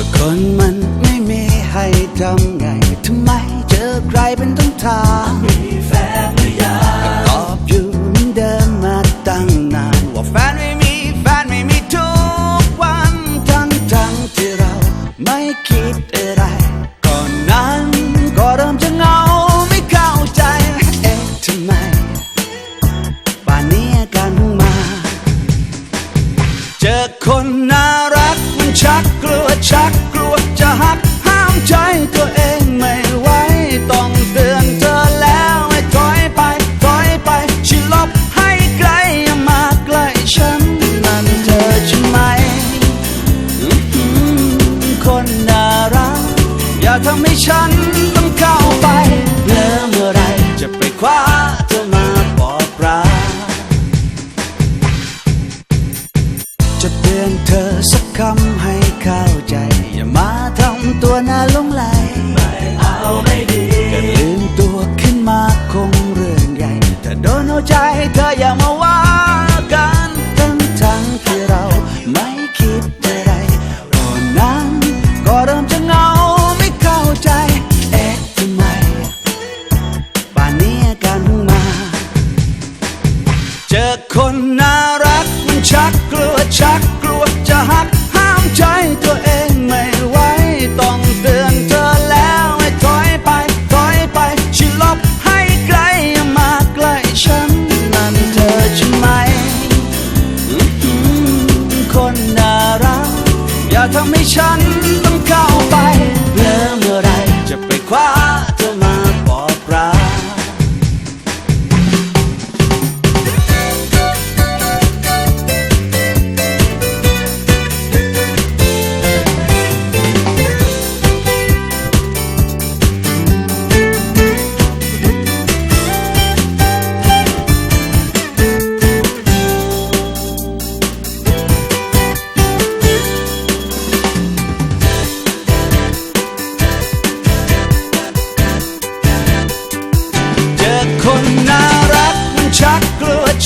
ก็คนมันไม่มีให้ทำไงทำไมเจอใครเป็นต้องถาม ชักกลัวจะหักห้ามใจตัวเองไม่ไหวต้องเตือนเธอแล้วให้ถอยไปถอยไปชิลบให้ไกลอย่ามาใกล้ฉันนั่นเธอใช่ไหมคนน่ารักอย่าทำให้ฉันต้องเข้าไปเมื่อเมื่อไรจะไปคว้า น่าลงไหลไม่เอาไม่ดีก็ลืมตัวขึ้นมาคงเรื่องใหญ่ถ้าโดนเอาใจเธออย่ามาว่ากันทั้งทั้งที่เราไม่คิดอะไรก่อนนั้นก็เริ่มจะเงาไม่เข้าใจ เอ๊ะทำไมป่านนี้การเพิ่งมา เจอคนน่ารักมัน อย่าทำให้ฉันต้องเข้าไ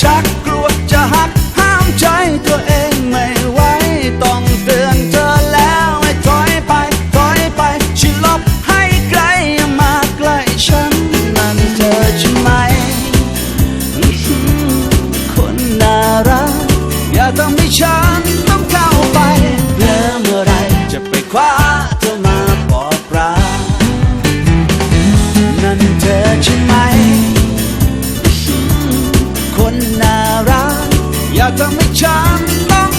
ชักกลัวจะหักห้ามใจตัวเองไม่ไหวต้องเตือนเธอแล้วให้ถอยไปถอยไปชิลบให้ไกลอย่ามาใกล้ฉันนั่นเธอใช่ไหมคนน่ารักอย่าทำให้ฉัน Iată-mi ce-am dat